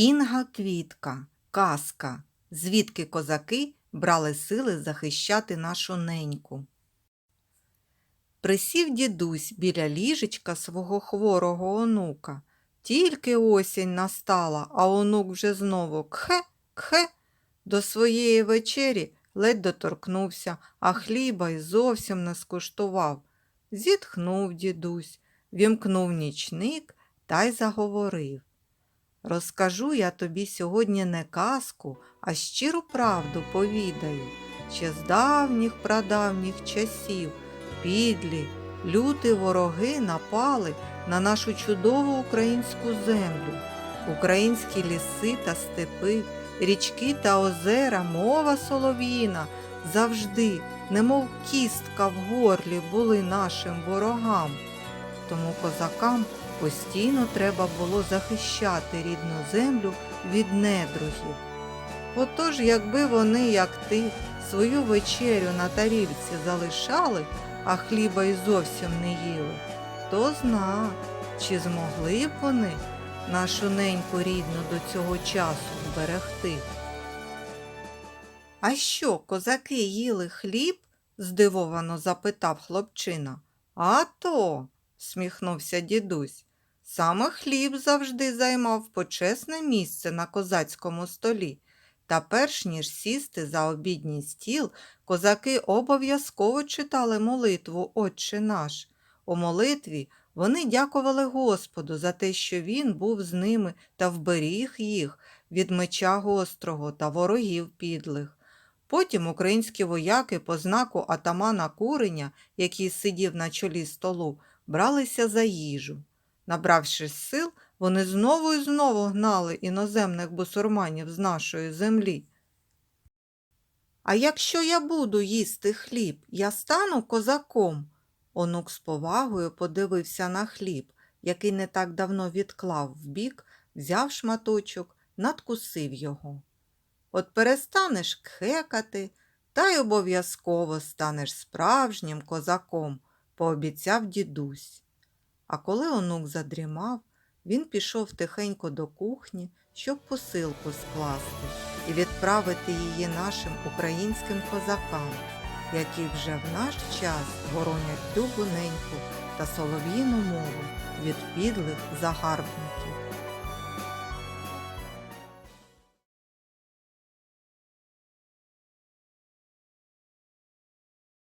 Інга Квітка, казка, звідки козаки брали сили захищати нашу неньку. Присів дідусь біля ліжечка свого хворого онука. Тільки осінь настала, а онук вже знову кхе, кхе. До своєї вечері ледь доторкнувся, а хліба й зовсім не скуштував. Зітхнув дідусь, вімкнув нічник та й заговорив. Розкажу я тобі сьогодні не казку, а щиру правду повідаю, ще з давніх прадавніх часів підлі, люті вороги напали на нашу чудову українську землю, українські ліси та степи, річки та озера, мова солов'їна завжди, немов кістка в горлі, були нашим ворогам. Тому козакам постійно треба було захищати рідну землю від недругів. Отож, якби вони, як ти, свою вечерю на тарілці залишали, а хліба й зовсім не їли, хто зна, чи змогли б вони нашу неньку рідну до цього часу зберегти. А що, козаки їли хліб? здивовано запитав хлопчина. А то, сміхнувся дідусь. Саме хліб завжди займав почесне місце на козацькому столі. Та перш ніж сісти за обідній стіл, козаки обов'язково читали молитву Отче наш. У молитві вони дякували Господу за те, що він був з ними та вберіг їх від меча гострого та ворогів підлих. Потім українські вояки по знаку атамана Куреня, який сидів на чолі столу, бралися за їжу. Набравшись сил, вони знову і знову гнали іноземних бусурманів з нашої землі. А якщо я буду їсти хліб, я стану козаком. Онук з повагою подивився на хліб, який не так давно відклав вбік, взяв шматочок, надкусив його. От перестанеш кхекати, та й обов'язково станеш справжнім козаком, пообіцяв дідусь. А коли онук задрімав, він пішов тихенько до кухні, щоб посилку скласти і відправити її нашим українським козакам, які вже в наш час боронять любу неньку та солов'їну мову від підлих загарбників.